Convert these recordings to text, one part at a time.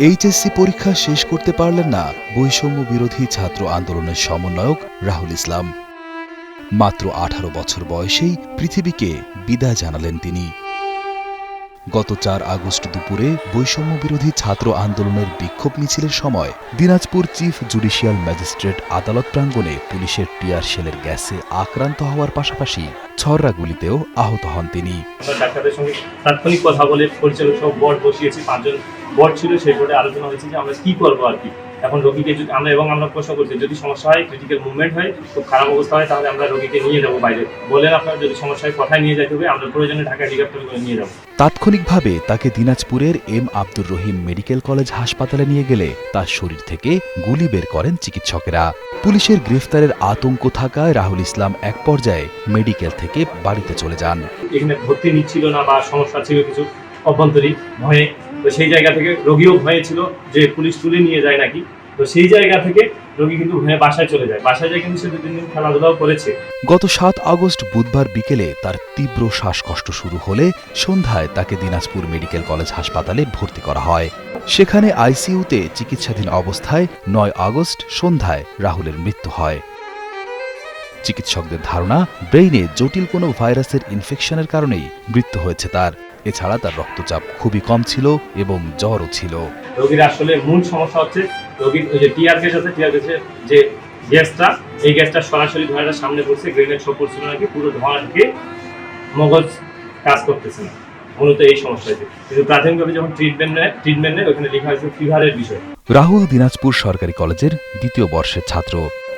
HSC পরীক্ষা শেষ করতে পারলেন না বৈষম্য বিরোধী ছাত্র আন্দোলনের সমন্বয়ক রাহুল ইসলাম। মাত্র আঠারো বছর বয়সেই পৃথিবীকে বিদায় জানালেন তিনি। গত চার আগস্ট দুপুরে বৈষম্য বিরোধী ছাত্র আন্দোলনের বিক্ষোভ মিছিলের সময় দিনাজপুর চিফ জুডিশিয়াল ম্যাজিস্ট্রেট আদালত প্রাঙ্গণে পুলিশের টিয়ার শেলের গ্যাসে আক্রান্ত হওয়ার পাশাপাশি ছররা গুলিতেও আহত হন তিনি। তাৎক্ষণিক কথা বলে পরিচালক সব বোর্ড বসিয়েছি, পাঁচজন বোর্ড ছিল, সেই বোর্ডে আলোচনা হয়েছে যে আমরা কি করব আর কি। এখন রোগীকে যদি আমরা এবং আমরা প্রশ্ন করছি যদি সমস্যা হয় ক্রিটিক্যাল মুভমেন্ট হয় খুব খারাপ অবস্থা হয় তাহলে আমরা রোগীকে নিয়ে যাব বাইরে। বলেন আপনার যদি সমস্যা হয় কথায় নিয়ে যেতে হবে আমরা প্রয়োজনে ঢাকা হেলিকপ্টার করে নিয়ে যাব। তাৎক্ষণিকভাবে তাকে দিনাজপুরের M Abdur Rahim medical college হাসপাতালে নিয়ে গেলে তার শরীর থেকে গুলি বের করেন চিকিৎসকেরা। পুলিশের গ্রেফতারের আতঙ্ক থাকায় রাহুল ইসলাম এক পর্যায়ে মেডিকেল থেকে বাড়িতে চলে যান। এখানে ভর্তি নিচ্ছিল না বা সমস্যা ছিল কিছু। অভ্যন্তরীণ ভয়ে তো সেই জায়গা থেকে রোগীও ভয়ে ছিল যে পুলিশ তুলে নিয়ে যায় নাকি। তো সেই জায়গা থেকে রোগী কিন্তু ভয়ে বাসায় চলে যায়। বাসায় যায় কিন্তু সে দু তিন দিন খেলাধুলাও করেছে। গত সাত আগস্ট বুধবার বিকেলে তার তীব্র শ্বাসকষ্ট শুরু হলে সন্ধ্যায় তাকে দিনাজপুর মেডিকেল কলেজ হাসপাতালে ভর্তি করা হয়। সেখানে আইসিইউতে চিকিৎসাধীন অবস্থায় নয় আগস্ট সন্ধ্যায় রাহুলের মৃত্যু হয়। চিকিৎসকদের ধারণা ব্রেইনে জটিল কোনো ভাইরাসের ইনফেকশনের কারণেই মৃত্যু হয়েছে তার। এছাড়া তার রক্তচাপ খুবই কম ছিল এবং জ্বরও ছিল। রোগীর আসলে মূল সমস্যা হচ্ছে রোগীর ওই যে টিয়ার গ্যাস আছে টিয়ার গ্যাসের যে গ্যাসটা এই গ্যাসটা সরাসরি ধোঁয়াটার সামনে পড়ছে গ্রেনেড সব পড়ছিল নাকি পুরো ধোঁয়া ঢুকে মগজ কাজ করতেছে না। মূলত এই সমস্যা হয়েছে। কিন্তু প্রাথমিকভাবে যখন ট্রিটমেন্ট নেয় ট্রিটমেন্ট নেয় ওখানে লেখা হয়েছে ফিভারের বিষয়। রাহুল দিনাজপুর সরকারি কলেজের দ্বিতীয় বর্ষের ছাত্র।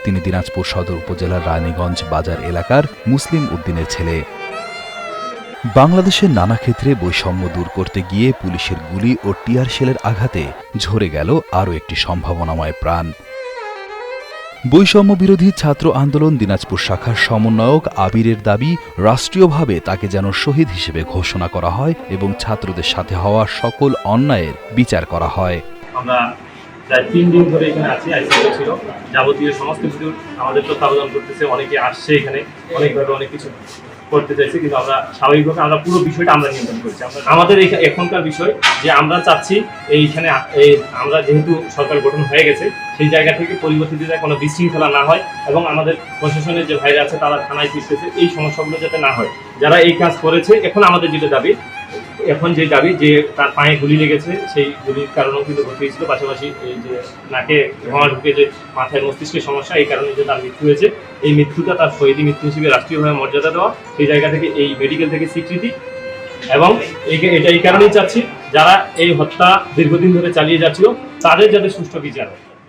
তিনি দিনাজপুর সদর উপজেলার রানীগঞ্জ বাজার এলাকার মুসলিম উদ্দিনের ছেলে। বাংলাদেশের নানা ক্ষেত্রে বৈষম্য দূর করতে গিয়ে পুলিশের গুলি ও টিয়ার শেলের আঘাতে ঝরে গেল আরও একটি সম্ভাবনাময় প্রাণ। বৈষম্য বিরোধী ছাত্র আন্দোলন দিনাজপুর শাখার সমন্বয়ক আবিরের দাবি, রাষ্ট্রীয়ভাবে তাকে যেন শহীদ হিসেবে ঘোষণা করা হয় এবং ছাত্রদের সাথে হওয়া সকল অন্যায়ের বিচার করা হয়। আমরা প্রায় তিন দিন ধরে এখানে আছি, আইসিইউ ছিল। যাবতীয় সমস্ত কিছু আমাদের তত্ত্বাবধান করতেছে, অনেকে আসছে এখানে, অনেকভাবে অনেক কিছু করতে চাইছে, কিন্তু আমরা স্বাভাবিকভাবে আমরা পুরো বিষয়টা আমরা নিয়ন্ত্রণ করছি। আমাদের এখনকার বিষয় যে আমরা চাচ্ছি এইখানে এই আমরা যেহেতু সরকার গঠন হয়ে গেছে, সেই জায়গা থেকে পরিবর্তিত কোনো বিশৃঙ্খলা না হয় এবং আমাদের প্রশাসনের যে ভাইরা আছে তারা থানায় ফিরতেছে, এই সমস্যাগুলো যাতে না হয়। যারা এই কাজ করেছে, এখন আমাদের যেটা দাবি এখন যে দাবি যে তার পায়ে গুলি লেগেছে, সেই গুলির কারণেও কিন্তু ভর্তি হয়েছিল। পাশাপাশি এই যে নাকে ধোঁয়া ঢুকে যে মাথায় মস্তিষ্কের সমস্যা, এই কারণে যে তার মৃত্যু হয়েছে। এই মৃত্যুটা তার শহীদী মৃত্যু হিসেবে রাষ্ট্রীয়ভাবে মর্যাদা দেওয়া। সেই জায়গা থেকে, এই মেডিকেল থেকে স্বীকৃতি। এবং এটা এই কারণেই চাচ্ছি, যারা এই হত্যা দীর্ঘদিন ধরে চালিয়ে যাচ্ছিল, তাদের যাতে সুষ্ঠু বিচার হয়।